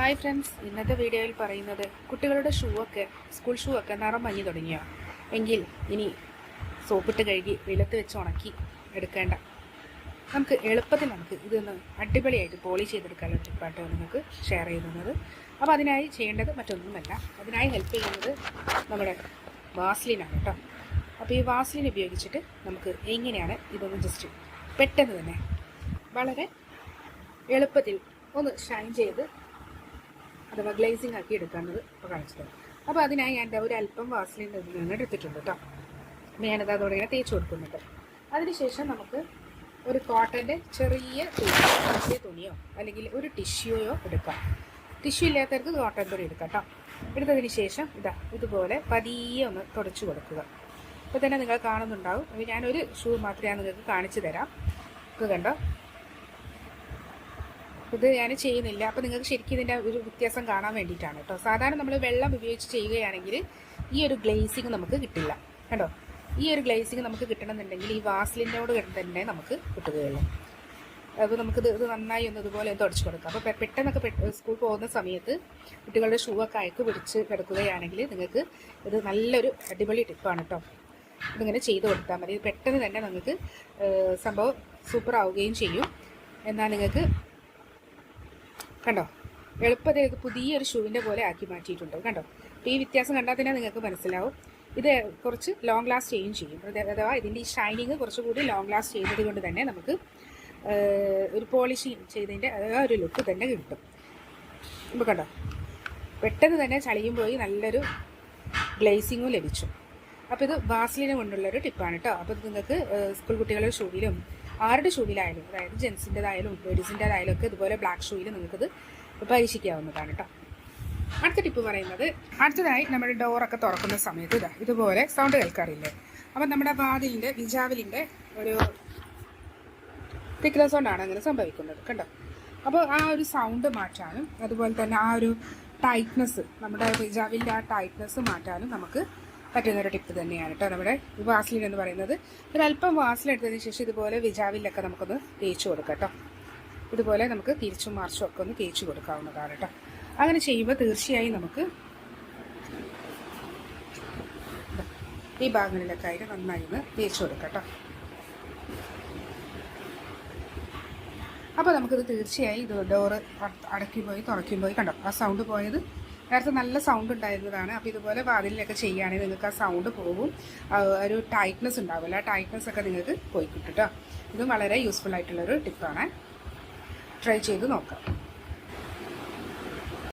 Hi friends ഇന്നത്തെ വീഡിയോയിൽ പറയുന്നത് കുട്ടികളുടെ ഷൂ ഒക്കെ സ്കൂൾ ഷൂ ഒക്കെ നിറം മഞ്ഞു തുടങ്ങിയോ. എങ്കിൽ ഇനി സോപ്പിട്ട് കഴുകി വെയിലത്ത് വെച്ച് ഉണക്കി എടുക്കേണ്ട. നമുക്ക് എളുപ്പത്തിൽ നമുക്ക് ഇതൊന്ന് അടിപൊളിയായിട്ട് പോളിഷ് ചെയ്തെടുക്കാനുള്ള ടിപ്പാട്ടോ നിങ്ങൾക്ക് ഷെയർ ചെയ്യുന്നത് അപ്പോൾ അതിനായി ചെയ്യേണ്ടത് മറ്റൊന്നുമല്ല. അതിനായി ഹെൽപ്പ് ചെയ്യുന്നത് നമ്മുടെ വാസ്ലിനാണ് കേട്ടോ. അപ്പോൾ ഈ വാസ്ലിൻ ഉപയോഗിച്ചിട്ട് നമുക്ക് എങ്ങനെയാണ് ഇതൊന്ന് ജസ്റ്റ് പെട്ടെന്ന് തന്നെ വളരെ എളുപ്പത്തിൽ ഒന്ന് ഷൈൻ ചെയ്ത് അഥവാ ഗ്ലേസിംഗ് ആക്കി എടുക്കാമെന്നത് ഇപ്പോൾ കാണിച്ചത്. അപ്പോൾ അതിനായി ഞാൻ ഒരു അല്പം വാസലിൻ ഇതിൽ എടുത്തിട്ടുണ്ട് കേട്ടോ അപ്പോൾ ഞാനത് അതോടെ ഇങ്ങനെ തേച്ച് കൊടുക്കുന്നുണ്ട്. അതിനുശേഷം നമുക്ക് ഒരു കോട്ടന്റെ ചെറിയ തുണി തുണിയോ അല്ലെങ്കിൽ ഒരു ടിഷ്യൂയോ എടുക്കാം. ടിഷ്യൂ ഇല്ലാത്തവർക്ക് കോട്ടൺ തുണി എടുക്കാം കേട്ടോ എടുത്തതിന് ശേഷം ഇതാ ഇതുപോലെ പതിയെ ഒന്ന് തുടച്ചു കൊടുക്കുക. ഇപ്പോൾ തന്നെ നിങ്ങൾ കാണുന്നുണ്ടാവും. അപ്പോൾ ഞാനൊരു ഷൂ മാത്രമേ നിങ്ങൾക്ക് കാണിച്ചു തരാം. ഇത് കണ്ടോ? ഇത് ഞാൻ ചെയ്യുന്നില്ല. അപ്പോൾ നിങ്ങൾക്ക് ശരിക്കും ഇതിന്റെ ഒരു വ്യത്യാസം കാണാൻ വേണ്ടിയിട്ടാണ് കേട്ടോ. സാധാരണ നമ്മൾ വെള്ളം ഉപയോഗിച്ച് ചെയ്യുകയാണെങ്കിൽ ഈ ഒരു ഗ്ലേസിങ് നമുക്ക് കിട്ടില്ല. കേട്ടോ ഈ ഒരു ഗ്ലേസിങ് നമുക്ക് കിട്ടണമെന്നുണ്ടെങ്കിൽ ഈ വാസ്ലിനോട് തന്നെ നമുക്ക് കിട്ടുകയുള്ളൂ. അപ്പോൾ നമുക്കിത് ഇത് നന്നായി ഒന്ന് ഇതുപോലെ ഒന്ന് കൊടുക്കാം. അപ്പോൾ പെട്ടെന്നൊക്കെ സ്കൂൾ പോകുന്ന സമയത്ത് കുട്ടികളുടെ ഷൂ ഒക്കെ അയക്ക് പിടിച്ച് കിടക്കുകയാണെങ്കിൽ നിങ്ങൾക്ക് ഇത് നല്ലൊരു അടിപൊളി ടിപ്പാണ് കേട്ടോ. ഇതിങ്ങനെ ചെയ്ത് കൊടുത്താൽ മതി. പെട്ടെന്ന് തന്നെ നിങ്ങൾക്ക് സംഭവം സൂപ്പർ ആവുകയും ചെയ്യും. എന്നാൽ നിങ്ങൾക്ക് കണ്ടോ? എളുപ്പത്തിൽ ഇത് പുതിയൊരു ഷൂവിന്റെ പോലെ ആക്കി മാറ്റിയിട്ടുണ്ട്. കണ്ടോ? അപ്പോൾ ഈ വ്യത്യാസം കണ്ടാൽ തന്നെ നിങ്ങൾക്ക് മനസ്സിലാവും. ഇത് കുറച്ച് ലോങ് ലാസ്റ്റ് ചെയ്യും. അത് അഥവാ ഇതിന്റെ ഈ ഷൈനിങ് കുറച്ചുകൂടി ലോങ് ലാസ്റ്റ് ചെയ്യുന്നത് കൊണ്ട് തന്നെ നമുക്ക് ഒരു പോളിഷിങ് ചെയ്തതിന്റെ ആ ഒരു ലുക്ക് തന്നെ കിട്ടും. ഇപ്പോൾ കണ്ടോ? പെട്ടെന്ന് തന്നെ ചളിയും പോയി നല്ലൊരു ഗ്ലേസിങ്ങും ലഭിച്ചു. അപ്പോൾ ഇത് വാസ്ലിനെ കൊണ്ടുള്ളൊരു ടിപ്പാണ് കേട്ടോ അപ്പോൾ ഇത് നിങ്ങൾക്ക് സ്കൂൾ കുട്ടികളുടെ ഷൂവിലും ആരുടെ ഷൂവിലായാലും അതായത് ജെൻസിന്റെതായാലും ലേഡീസിന്റെതായാലും ഒക്കെ ഇതുപോലെ ബ്ലാക്ക് ഷൂവിൽ നിങ്ങൾക്കിത് പരീക്ഷിക്കാവുന്നതാണ് കേട്ടോ അടുത്ത ടിപ്പ് പറയുന്നത് അടുത്തതായി നമ്മുടെ ഡോറൊക്കെ തുറക്കുന്ന സമയത്ത് ഇതാ ഇതുപോലെ സൗണ്ട് കേൾക്കാറില്ലേ? അപ്പം നമ്മുടെ വാതിലിന്റെ വിജാവിലിന്റെ ഒരു തിക്നെസ് കൊണ്ടാണ് അങ്ങനെ സംഭവിക്കുന്നത് കണ്ടോ? അപ്പോൾ ആ ഒരു സൗണ്ട് മാറ്റാനും അതുപോലെ തന്നെ ആ ഒരു ടൈറ്റ്നസ് നമ്മുടെ വിജാവിന്റെ ആ ടൈറ്റ്നസ് മാറ്റാനും നമുക്ക് പറ്റുന്നൊരു ടിപ്പ് തന്നെയാണ് കേട്ടോ നമ്മുടെ വാസ്ലിൻ എന്ന് പറയുന്നത്. ഒരല്പം വാസ്ലിൻ എടുത്തതിന് ശേഷം ഇതുപോലെ വിജാവിലൊക്കെ നമുക്കൊന്ന് തേച്ച് കൊടുക്കാം കേട്ടോ. ഇതുപോലെ നമുക്ക് തിരിച്ചും മറിച്ചും ഒക്കെ ഒന്ന് തേച്ച് കൊടുക്കാവുന്നതാണ് കേട്ടോ. അങ്ങനെ ചെയ്യുമ്പോൾ തീർച്ചയായും നമുക്ക് ഈ ഭാഗങ്ങളിലൊക്കെ ആയിട്ട് നന്നായി ഒന്ന് തേച്ച് കൊടുക്കാം അപ്പോൾ നമുക്കിത് തീർച്ചയായും ഇത് ഡോറ് അടക്കി പോയി തുറക്കി പോയി കണ്ടോ? ആ സൗണ്ട് പോയത് നേരത്തെ നല്ല സൗണ്ട് ഉണ്ടായിരുന്നതാണ്. അപ്പോൾ ഇതുപോലെ വാതിലിലൊക്കെ ചെയ്യുകയാണെങ്കിൽ നിങ്ങൾക്ക് ആ സൗണ്ട് പോകും. ഒരു ടൈറ്റ്നസ് ഉണ്ടാവില്ല. ടൈറ്റ്നസ് ഒക്കെ നിങ്ങൾക്ക് പോയി കിട്ടും കേട്ടോ ഇതും വളരെ യൂസ്ഫുൾ ആയിട്ടുള്ളൊരു ടിപ്പാണ് ട്രൈ ചെയ്ത് നോക്കാം.